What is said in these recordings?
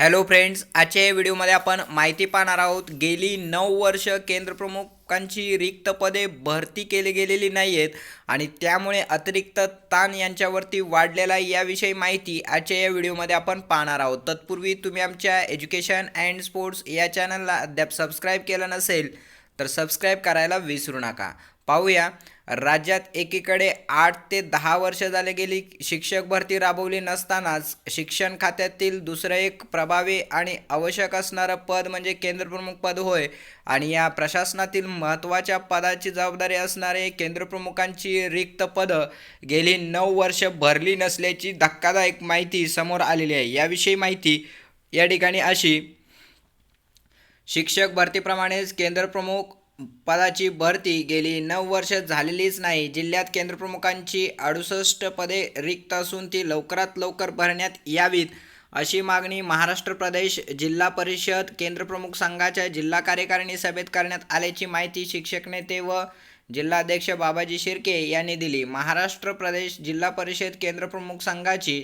Hello friends आजच्या या व्हिडिओमध्ये आपण माहिती पाहणार आहोत गेली नऊ वर्ष केंद्रप्रमुखांची रिक्त पदे भरती केली गेलेली नाही आहेत आणि त्यामुळे अतिरिक्त ताण यांच्यावरती वाढलेला याविषयी माहिती आजच्या या व्हिडिओमध्ये आपण पाहणार आहोत. तत्पूर्वी तुम्ही आमच्या एज्युकेशन अँड स्पोर्ट्स या चॅनलला अद्याप सबस्क्राईब केलं नसेल तर सबस्क्राईब करायला विसरू नका. पाहूया राज्यात एकीकडे आठ ते दहा वर्ष झाले गेली. शिक्षक भरती राबवली नसतानाच शिक्षण खात्यातील दुसरं एक प्रभावी आणि आवश्यक असणारं पद म्हणजे केंद्रप्रमुख पद होय. आणि या प्रशासनातील महत्त्वाच्या पदाची जबाबदारी असणारे केंद्रप्रमुखांची रिक्त पदं गेली नऊ वर्ष भरली नसल्याची धक्कादायक माहिती समोर आलेली आहे. याविषयी माहिती या ठिकाणी अशी. शिक्षक भरतीप्रमाणेच केंद्रप्रमुख पदाची भरती गेली. नऊ वर्ष झालेलीच नाही. जिल्ह्यात केंद्रप्रमुखांची अडुसष्ट पदे रिक्त असून ती लवकरात लवकर भरण्यात यावीत अशी मागणी महाराष्ट्र प्रदेश जिल्हा परिषद केंद्रप्रमुख संघाच्या जिल्हा कार्यकारिणी सभेत करण्यात आल्याची माहिती शिक्षक नेते व जिल्हाध्यक्ष बाबाजी शिर्के यांनी दिली. महाराष्ट्र प्रदेश जिल्हा परिषद केंद्रप्रमुख संघाची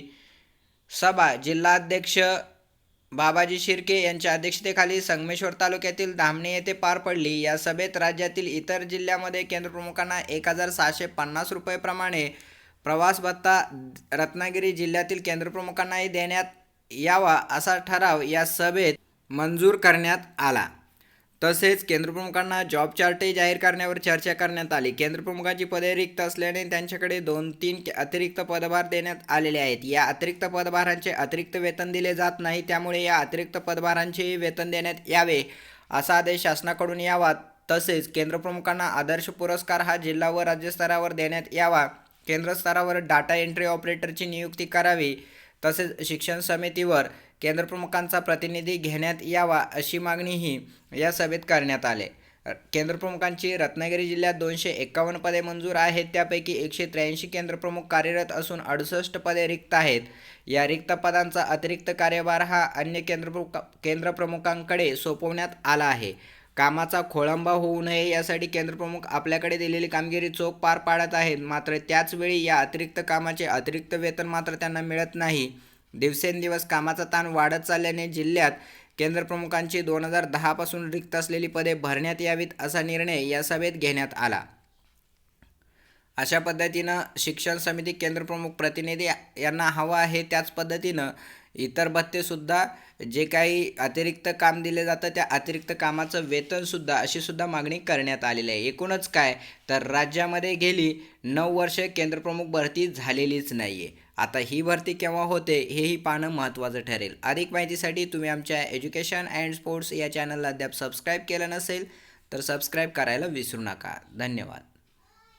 सभा जिल्हाध्यक्ष बाबाजी शिर्के यांच्या अध्यक्षतेखाली संगमेश्वर तालुक्यातील धामणे येथे पार पडली. या सभेत राज्यातील इतर जिल्ह्यामध्ये केंद्रप्रमुखांना एक हजार सहाशे पन्नास रुपयेप्रमाणे प्रवास भत्ता रत्नागिरी जिल्ह्यातील केंद्रप्रमुखांनाही देण्यात यावा असा ठराव या सभेत मंजूर करण्यात आला. तसेच केंद्रप्रमुखांना जॉब चार्टही जाहीर करण्यावर चर्चा करण्यात आली. केंद्रप्रमुखांची पदे रिक्त असल्याने त्यांच्याकडे दोन तीन अतिरिक्त पदभार देण्यात आलेले आहेत. या अतिरिक्त पदभारांचे अतिरिक्त वेतन दिले जात नाही त्यामुळे या अतिरिक्त पदभारांचेही वेतन देण्यात यावे असा आदेश शासनाकडून यावा. तसेच केंद्रप्रमुखांना आदर्श पुरस्कार हा जिल्हा व राज्यस्तरावर देण्यात यावा. केंद्रस्तरावर डाटा एंट्री ऑपरेटरची नियुक्ती करावी. तसेच शिक्षण समितीवर केंद्रप्रमुखांचा प्रतिनिधी घेण्यात यावा अशी मागणीही या सभेत करण्यात आले. केंद्रप्रमुखांची रत्नागिरी जिल्ह्यात दोनशे एकावन्न पदे मंजूर आहेत. त्यापैकी एकशे त्र्याऐंशी केंद्रप्रमुख कार्यरत असून अडुसष्ट पदे रिक्त आहेत. या रिक्त पदांचा अतिरिक्त कार्यभार हा अन्य केंद्रप्रमुख केंद्रप्रमुखांकडे सोपवण्यात आला आहे. कामाचा खोळंबा होऊ नये यासाठी केंद्रप्रमुख आपल्याकडे दिलेली कामगिरी चोख पार पाडत आहेत. मात्र त्याचवेळी या अतिरिक्त कामाचे अतिरिक्त वेतन मात्र त्यांना मिळत नाही. दिवसेंदिवस कामाचा ताण वाढत चालल्याने जिल्ह्यात केंद्रप्रमुखांची दोन हजार दहापासून रिक्त असलेली पदे भरण्यात यावीत असा निर्णय या सभेत घेण्यात आला. अशा पद्धतीनं शिक्षण समिती केंद्रप्रमुख प्रतिनिधी यांना हवं आहे त्याच पद्धतीनं इतर भत्तेसुद्धा जे काही अतिरिक्त काम दिले जातं त्या अतिरिक्त कामाचं वेतनसुद्धा अशीसुद्धा मागणी करण्यात आलेली आहे. एकूणच काय? तर राज्यामध्ये गेली नऊ वर्ष केंद्रप्रमुख भरती झालेलीच नाही आहे आता ही भरती केव्हा होते हेही पाहणं महत्त्वाचं ठरेल. अधिक माहितीसाठी तुम्ही आमच्या एज्युकेशन अँड स्पोर्ट्स या चॅनलला अद्याप सबस्क्राईब केलं नसेल तर सबस्क्राईब करायला विसरू नका. धन्यवाद.